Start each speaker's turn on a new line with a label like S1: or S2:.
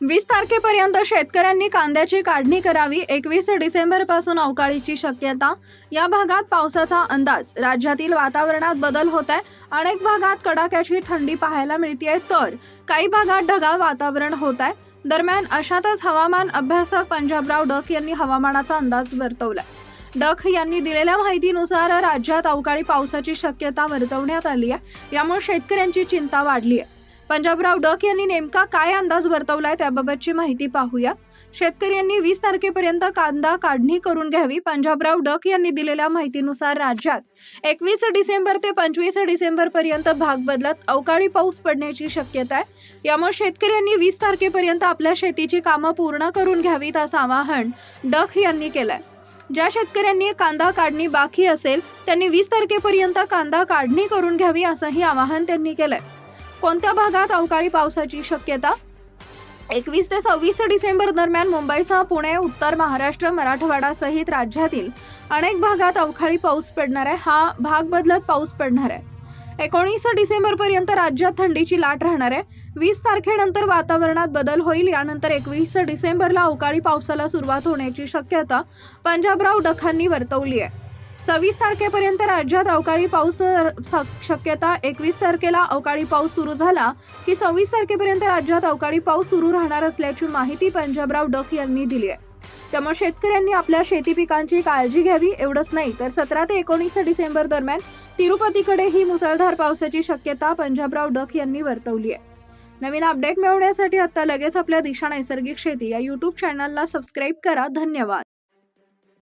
S1: वीस तारखेपर्यंत शेतकऱ्यांनी कांद्याची काढणी करावी एकवीस डिसेंबरपासून अवकाळीची शक्यता. या भागात पावसाचा अंदाज. राज्यातील वातावरणात बदल होत आहे अनेक भागात कडाक्याची थंडी पाहायला मिळते तर काही भागात ढगाळ वातावरण होत आहे दरम्यान अशातच हवामान अभ्यासक पंजाबराव डक यांनी हवामानाचा अंदाज वर्तवला डक यांनी दिलेल्या माहितीनुसार राज्यात अवकाळी पावसाची शक्यता वर्तवण्यात आली आहे यामुळे शेतकऱ्यांची चिंता वाढली आहे पंजाबराव डक यांनी नेमका काय अंदाज वर्तवलाय त्याबाबतची माहिती पाहूया. शेतकऱ्यांनी वीस तारखेपर्यंत कांदा काढणी करून घ्यावी पंजाबराव डक यांनी दिलेल्या माहितीनुसार राज्यात एकवीस डिसेंबर ते पंचवीस डिसेंबर पर्यंत भाग बदलत अवकाळी पाऊस पडण्याची शक्यता आहे. यामुळे शेतकऱ्यांनी वीस तारखेपर्यंत आपल्या शेतीची कामं पूर्ण करून घ्यावीत असं आवाहन डक यांनी केलंय. ज्या शेतकऱ्यांनी कांदा काढणी बाकी असेल त्यांनी वीस तारखेपर्यंत कांदा काढणी करून घ्यावी असंही आवाहन त्यांनी केलंय. कोणत्या भागात अवकाळी पावसाची शक्यता? एकवीस ते सव्वीस डिसेंबर दरम्यान मुंबईसह पुणे उत्तर महाराष्ट्र मराठवाडा सहित राज्यातील अनेक भागात अवकाळी पाऊस पडणार आहे. हा भाग बदलत पाऊस पडणार आहे. एकोणीस डिसेंबरपर्यंत राज्यात थंडीची लाट राहणार आहे. वीस तारखेनंतर वातावरणात बदल होईल. यानंतर एकवीस डिसेंबरला अवकाळी पावसाला सुरुवात होण्याची शक्यता पंजाबराव डखांनी वर्तवली आहे. सव्वीस तारखेपर्यंत राज्यात अवकाळी पाऊस स- शक्यता एकवीस तारखेला अवकाळी पाऊस सुरू झाला की सव्वीस तारखेपर्यंत राज्यात अवकाळी पाऊस सुरू राहणार असल्याची माहिती पंजाबराव डक यांनी दिली आहे. त्यामुळे शेतकऱ्यांनी आपल्या शेती पिकांची काळजी घ्यावी एवढंच नाही तर सतरा ते एकोणीस डिसेंबर दरम्यान तिरुपतीकडे ही मुसळधार पावसाची शक्यता पंजाबराव डक यांनी वर्तवली आहे. नवीन अपडेट मिळवण्यासाठी आता लगेच आपल्या दिशा नैसर्गिक शेती या यूट्यूब चॅनलला सबस्क्राईब करा. धन्यवाद.